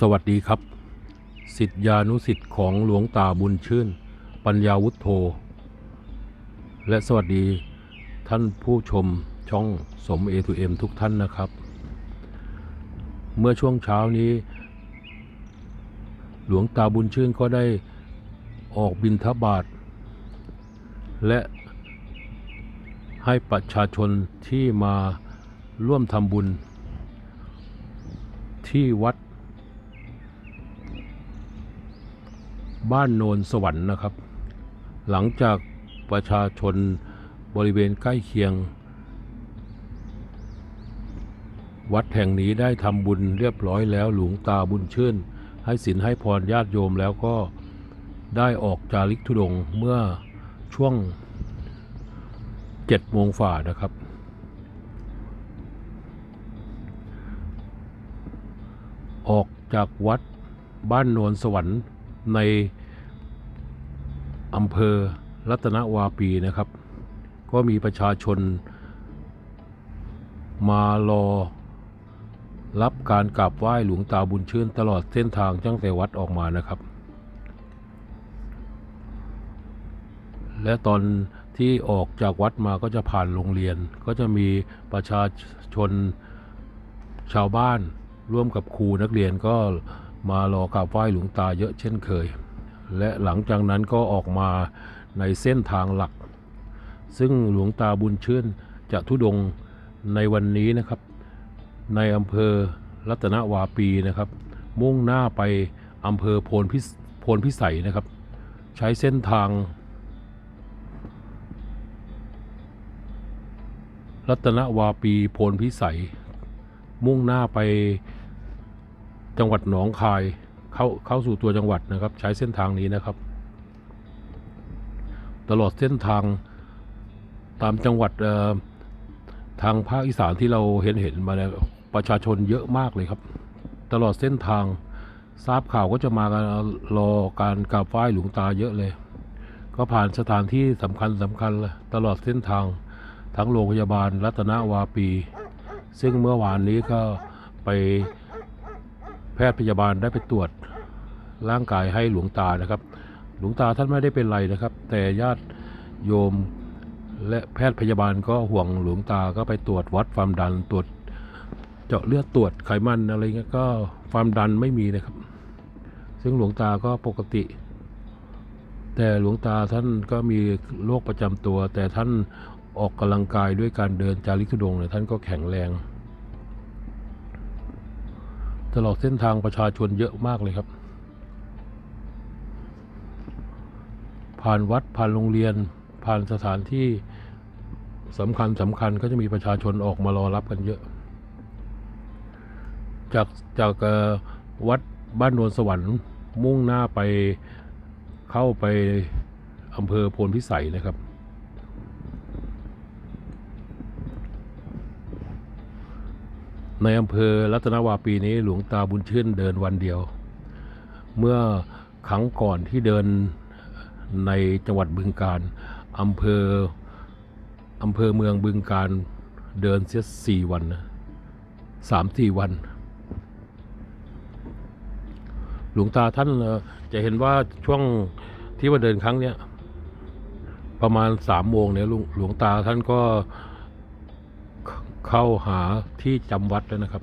สวัสดีครับ สิทธิานุสิทธิ์ของหลวงตาบุญชื่น ปัญญาวุฒโธ และสวัสดีท่านผู้ชมช่องสม A2M ทุกท่านนะครับ เมื่อช่วงเช้านี้ หลวงตาบุญชื่นก็ได้ออกบินทบาท และให้ประชาชนที่มาร่วมทำบุญ ที่วัด บ้านโนนสวรรค์นะครับ หลังจากประชาชนบริเวณใกล้เคียง วัดแห่งนี้ได้ทำบุญเรียบร้อยแล้วหลวงตาบุญชื่น ให้ศีลให้พรญาติโยมแล้วก็ได้ออกจาริกธุดงเมื่อช่วงเจ็ดโมงฝ่านะครับ ออกจากวัดบ้านโนนสวรรค์ใน อำเภอรัตนวาปีนะครับ ก็มีประชาชน มารอ รับการกราบไหว้หลวงตาบุญชื่นตลอดเส้นทางตั้งแต่วัดออกมานะครับ และตอนที่ออกจากวัดมาก็จะผ่านโรงเรียน ก็จะมีประชาชนชาวบ้านร่วมกับครูนักเรียนก็มารอกราบไหว้หลวงตาเยอะเช่นเคย และหลังจากนั้นก็ออกมาในเส้นทางหลัก ซึ่งหลวงตาบุญชื่นจะทุดงในวันนี้นะครับ ในอำเภอรัตนวาปีนะครับ มุ่งหน้าไปอำเภอโพนพิโพนพิสัยนะครับ ใช้เส้นทาง รัตนวาปีโพนพิสัย มุ่งหน้าไปจังหวัดหนองคาย เข้าเข้าสู่ตัวจังหวัดนะครับ ใช้เส้นทางนี้นะครับ ตลอดเส้นทางตามจังหวัดทางภาคอีสานที่เราเห็นเห็นมาเนี่ยประชาชนเยอะมากเลยครับ ตลอดเส้นทางทราบข่าวก็จะมากันรอการกราบไหว้หลวงตาเยอะเลย ก็ผ่านสถานที่สำคัญสำคัญตลอดเส้นทางทั้งโรงพยาบาลรัตนวาปี ซึ่งเมื่อวานนี้ก็ไป แพทย์พยาบาลได้ไปตรวจร่างกายให้หลวงตานะครับ หลวงตาท่านไม่ได้เป็นไรนะครับ แต่ญาติโยมและแพทย์พยาบาลก็ห่วงหลวงตาก็ไปตรวจวัดความดันตรวจเจาะเลือดตรวจไขมันอะไรเงี้ยก็ความดันไม่มีนะครับ ซึ่งหลวงตาก็ปกติ แต่หลวงตาท่านก็มีโรคประจำตัว แต่ท่านออกกำลังกายด้วยการเดินจาริกธุดงเนี่ยท่านก็แข็งแรง ตลอดเส้นทางประชาชนเยอะมากเลยครับ ผ่านวัดผ่านโรงเรียน ผ่านสถานที่สำคัญสำคัญก็จะมีประชาชนออกมารอรับกันเยอะ จากจากวัดบ้านโนนสวรรค์มุ่งหน้าไปเข้าไปอำเภอโพนพิสัยนะครับ ในอำเภอรัตนวาปีนี้หลวงตาบุญชื่นเดินวันเดียว เมื่อครั้งก่อนที่เดินในจังหวัดบึงการอำเภออำเภอเมืองบึงการเดินเสียสี่วันนะสามสี่วัน หลวงตาท่านจะเห็นว่าช่วงที่มาเดินครั้งเนี้ยประมาณสามโมงเนี่ยลวงหลวงตาท่านก็ เข้าหาที่จำวัดแล้วนะครับ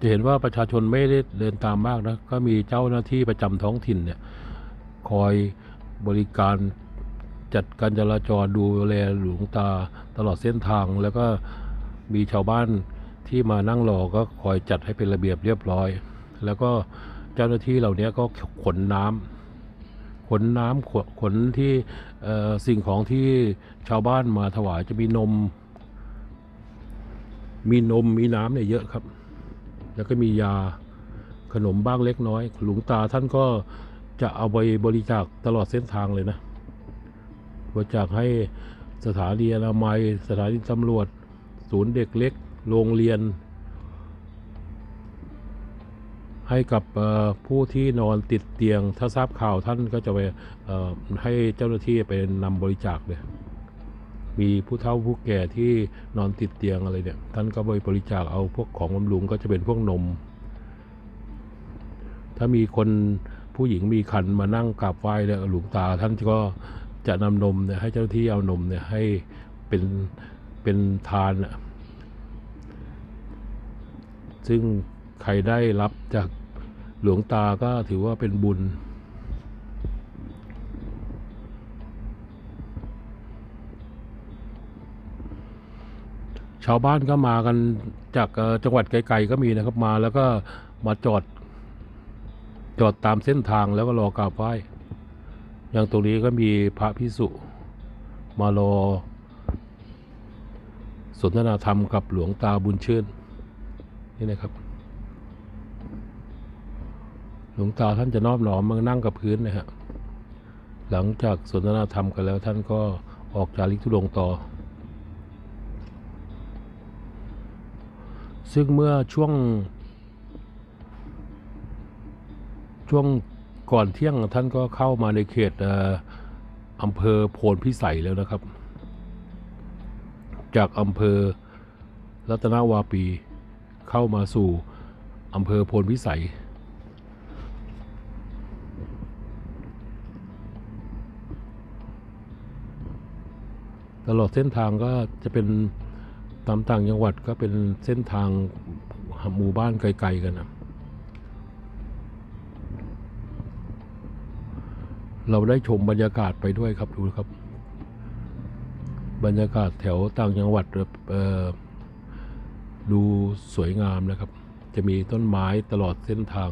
จะเห็นว่าประชาชนไม่ได้เดินตามมากนะ ก็มีเจ้าหน้าที่ประจำท้องถิ่นเนี่ย คอยบริการจัดการจราจรดูแลหลวงตาตลอดเส้นทาง แล้วก็มีชาวบ้านที่มานั่งรอก็คอยจัดให้เป็นระเบียบเรียบร้อย แล้วก็เจ้าหน้าที่เหล่านี้ก็ขนน้ำ ขนน้ำขนขนที่สิ่งของที่ชาวบ้านมาถวายจะมีนม มีนมมีน้ำเนี่ยเยอะครับ แล้วก็มียาขนมบ้างเล็กน้อย หลวงตาท่านก็จะเอาไปบริจาคตลอดเส้นทางเลยนะบริจาคให้สถานีอนามัย สถานีตำรวจ ศูนย์เด็กเล็ก โรงเรียน ให้กับผู้ที่นอนติดเตียง ถ้าทราบข่าวท่านก็จะไปให้เจ้าหน้าที่ไปนำบริจาคเลยมีผู้เฒ่าผู้แก่ที่นอนติดเตียงอะไรเนี่ย ท่านก็ไปบริจาคเอาพวกของบำรุงก็จะเป็นพวกนม ถ้ามีคนผู้หญิงมีคันมานั่งกราบไหว้เนี่ยหลวงตา ท่านก็จะนำนมเนี่ยให้เจ้าหน้าที่เอานมเนี่ยให้เป็นเป็นทานนะซึ่งใครได้รับจาก หลวงตาก็ถือว่าเป็นบุญ ชาวบ้านก็มากันจากจังหวัดไกลๆก็มีนะครับมาแล้วก็มาจอด จอดตามเส้นทางแล้วก็รอกราบไหว้อย่างตรงนี้ก็มีพระพิสุมารอสนทนาธรรมกับหลวงตาบุญชื่น นี่นะครับ หลวงตาท่านจะนอบน้อมมานั่งกับพื้นนะฮะหลังจากสนทนาธรรมกันแล้วท่านก็ออกจาริกธุดงต่อ ซึ่งเมื่อช่วง ช่วงก่อนเที่ยงท่านก็เข้ามาในเขตอำเภอโพนพิสัยแล้วนะครับ จากอำเภอรัตนวาปีเข้ามาสู่อำเภอโพนพิสัย ตลอดเส้นทางก็จะเป็นตามต่างจังหวัดก็เป็นเส้นทางหมู่บ้านไกลๆกันนะเราได้ชมบรรยากาศไปด้วยครับดูครับ บรรยากาศแถวต่างจังหวัดดูสวยงามนะครับ จะมีต้นไม้ตลอดเส้นทาง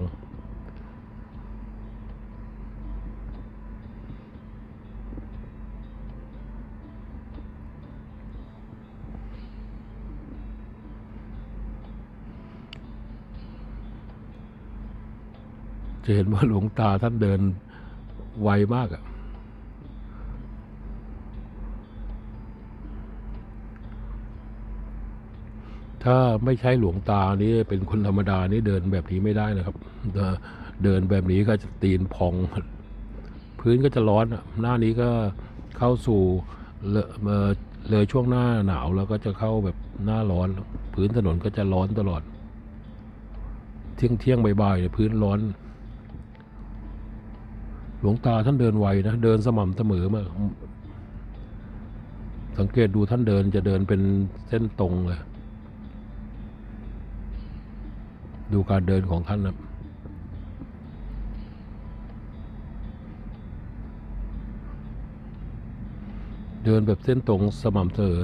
จะเห็นว่าหลวงตาท่านเดินไวมากอะถ้าไม่ใช่หลวงตานี่เป็นคนธรรมดานี่เดินแบบนี้ไม่ได้นะครับ เดินแบบนี้ก็จะตีนพอง พื้นก็จะร้อนอะหน้านี้ก็เข้าสู่เลอะเอ่อเลยช่วงหน้าหนาวแล้วก็จะเข้าแบบหน้าร้อน พื้นถนนก็จะร้อนตลอด เที่ยงเที่ยงบ่ายๆเนี่ยพื้นร้อน ลวงตาท่านเดินไวนะ เดินสม่ำเสมอมาก สังเกตดูท่านเดินจะเดินเป็นเส้นตรงเลย ดูการเดินของท่านนะเดินแบบเส้นตรงสม่ำเสมอ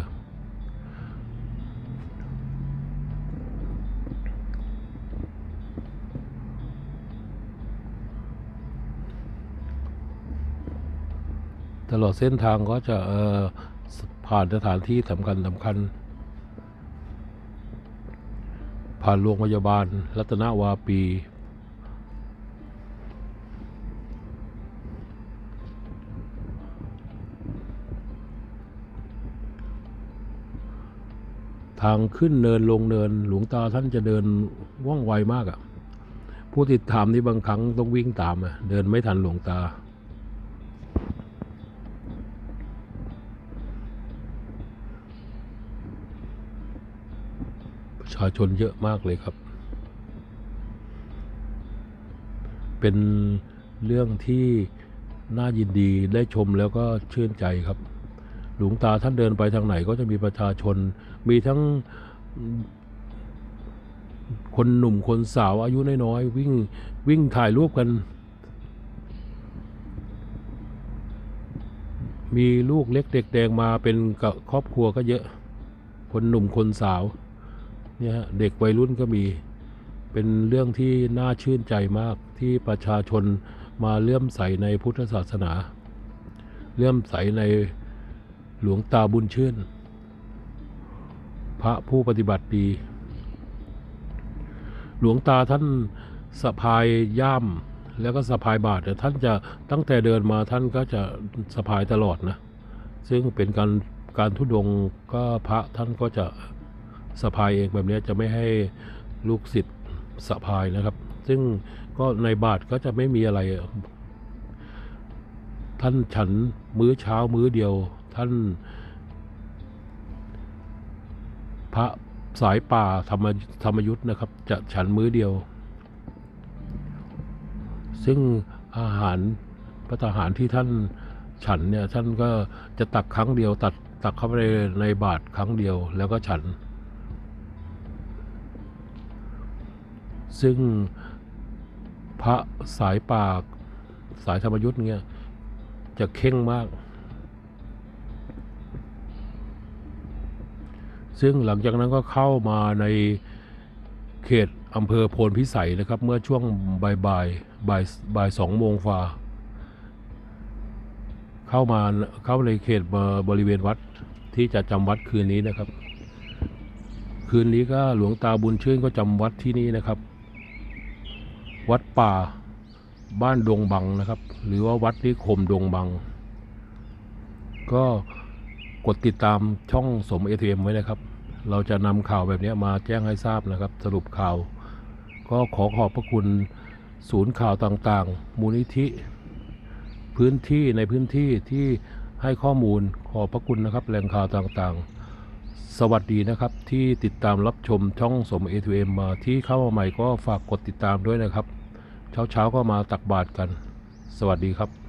ตลอดเส้นทางก็จะผ่านสถานที่สำคัญสำคัญ ผ่านโรงพยาบาล รัตนวาปี ทางขึ้นเนินลงเนิน หลวงตาท่านจะเดินว่องไวมากอะ่ะ ผู้ติดตามนี่บางครั้งต้องวิ่งตามอะ เดินไม่ทันหลวงตา ประชาชนเยอะมากเลยครับ เป็นเรื่องที่น่ายินดีได้ชมแล้วก็ชื่นใจครับ หลวงตาท่านเดินไปทางไหนก็จะมีประชาชน มีทั้งคนหนุ่มคนสาวอายุน้อยๆวิ่งวิ่งถ่ายรูปกัน มีลูกเล็กเด็กแดงมาเป็นครอบครัวก็เยอะ คนหนุ่มคนสาว เนี่ยเด็กวัยรุ่นก็มี เป็นเรื่องที่น่าชื่นใจมากที่ประชาชนมาเลื่อมใสในพุทธศาสนา เลื่อมใสในหลวงตาบุญชื่น พระผู้ปฏิบัติดี หลวงตาท่านสะพายย่ามแล้วก็สะพายบาทเนี่ยท่านจะตั้งแต่เดินมาท่านก็จะสะพายตลอดนะ ซึ่งเป็นการการทุดงก็พระท่านก็จะ สะพายเองแบบนี้จะไม่ให้ลูกศิษย์สะพายนะครับ ซึ่งก็ในบาทก็จะไม่มีอะไร ท่านฉันมื้อเช้ามื้อเดียว ท่าน พระสายป่าธรรมธรรมยุทธ์นะครับ จะฉันมื้อเดียว ซึ่งอาหารพระทหารที่ท่านฉันเนี่ยท่านก็จะตักครั้งเดียวตัดตักเข้าไปในบาตรครั้งเดียวแล้วก็ฉัน ซึ่งพระสายป่าสายธรรมยุทธ์เนี่ยจะเข่งมาก ซึ่งหลังจากนั้นก็เข้ามาในเขตอำเภอโพนพิสัยนะครับ เมื่อช่วงบ่ายบ่ายบ่ายบ่ายสองโมงฝ่าเข้ามาเข้าในเขตบริเวณวัดที่จะจำวัดคืนนี้นะครับ คืนนี้ก็หลวงตาบุญชื่นก็จำวัดที่นี่นะครับ วัดป่าบ้านดงบังนะครับ หรือว่าวัดนิคมดงบัง ก็กดติดตามช่องสมเอทีเอ็มไว้นะครับ เราจะนำข่าวแบบนี้มาแจ้งให้ทราบนะครับ สรุปข่าว ก็ขอขอบพระคุณศูนย์ข่าวต่างๆ มูลนิธิ พื้นที่ในพื้นที่ที่ให้ข้อมูลขอบพระคุณนะครับแหล่งข่าวต่างๆ สวัสดีนะครับ ที่ติดตามรับชมช่องสม A2M มาที่เข้ามาใหม่ก็ฝากกดติดตามด้วยนะครับ เช้าๆก็มาตักบาตรกัน สวัสดีครับ